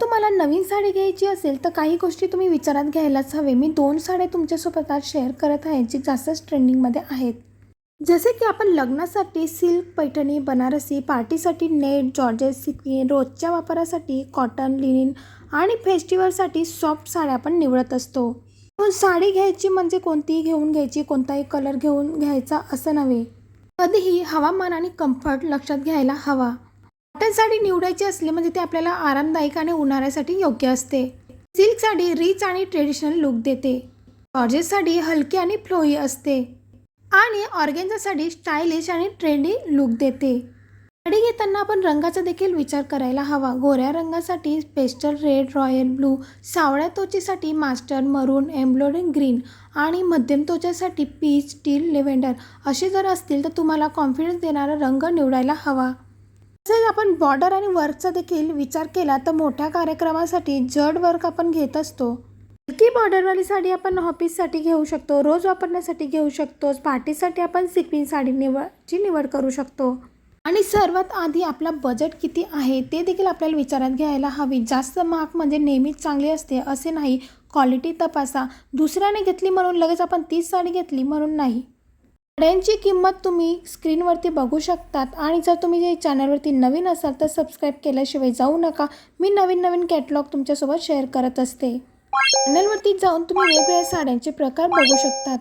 तुम्हाला नवीन साडी घ्यायची असेल तर काही गोष्टी तुम्ही विचारात घ्यायलाच हवे. मी दोन साड्या तुमच्यासोबत आज शेअर करत आहे जे जास्तच ट्रेंडिंगमध्ये आहेत. जसे की आपण लग्नासाठी सिल्क पैठणी बनारसी पार्टीसाठी नेट जॉर्जेस सिक्की रोजच्या वापरासाठी कॉटन लिनिन आणि फेस्टिवलसाठी सॉफ्ट साड्या आपण निवडत असतो. पण साडी घ्यायची म्हणजे कोणतीही घेऊन घ्यायची कोणताही कलर घेऊन घ्यायचा असं नव्हे. कधीही हवामान आणि कम्फर्ट लक्षात घ्यायला हवा. कॉटन साडी निवडायची असली म्हणजे ते आपल्याला आरामदायक आणि उन्हाळ्यासाठी योग्य असते. सिल्क साडी रिच आणि ट्रेडिशनल लुक देते. जॉर्जेस साडी हलकी आणि फ्लोई असते. आणि ऑर्गेन्झा साडी स्टायलिश आणि ट्रेंडी लुक देते. साडी घेताना आपण रंगाचा देखील विचार करायला हवा. गोऱ्या रंगासाठी पेस्टल रेड रॉयल ब्लू सावळ्या त्वचेसाठी मास्टर मरून एम्ब्रॉयडिंग ग्रीन आणि मध्यम त्वचेसाठी पीच स्टील लेव्हेंडर असे जर असतील तर तुम्हाला कॉन्फिडन्स देणारा रंग निवडायला हवा. तसेच आपण बॉर्डर आणि वर्कचा देखील विचार केला तर मोठ्या कार्यक्रमासाठी जड वर्क आपण घेत असतो. हलकी बॉर्डरवाली साडी आपण ऑफिससाठी घेऊ शकतो रोज वापरण्यासाठी घेऊ शकतो पार्टीसाठी आपण सिक्विन साडी निवडची निवड करू शकतो. आणि सर्वात आधी आपला बजेट किती आहे ते देखील आपल्याला विचारात घ्यायला हवी. जास्त महाग म्हणजे नेहमीच चांगली असते असे नाही. क्वालिटी तपासा. दुसऱ्याने घेतली म्हणून लगेच आपण तीच साडी घेतली म्हणून नाही. साड्यांची किंमत तुम्ही स्क्रीनवरती बघू शकतात आणि जर तुम्ही जे चॅनलवरती नवीन असाल तर सबस्क्राईब केल्याशिवाय जाऊ नका. मी नवीन नवीन कॅटलॉग तुमच्यासोबत शेअर करत असते. चॅनलवरती जाऊन तुम्ही वेगवेगळ्या साड्यांचे प्रकार बघू शकतात.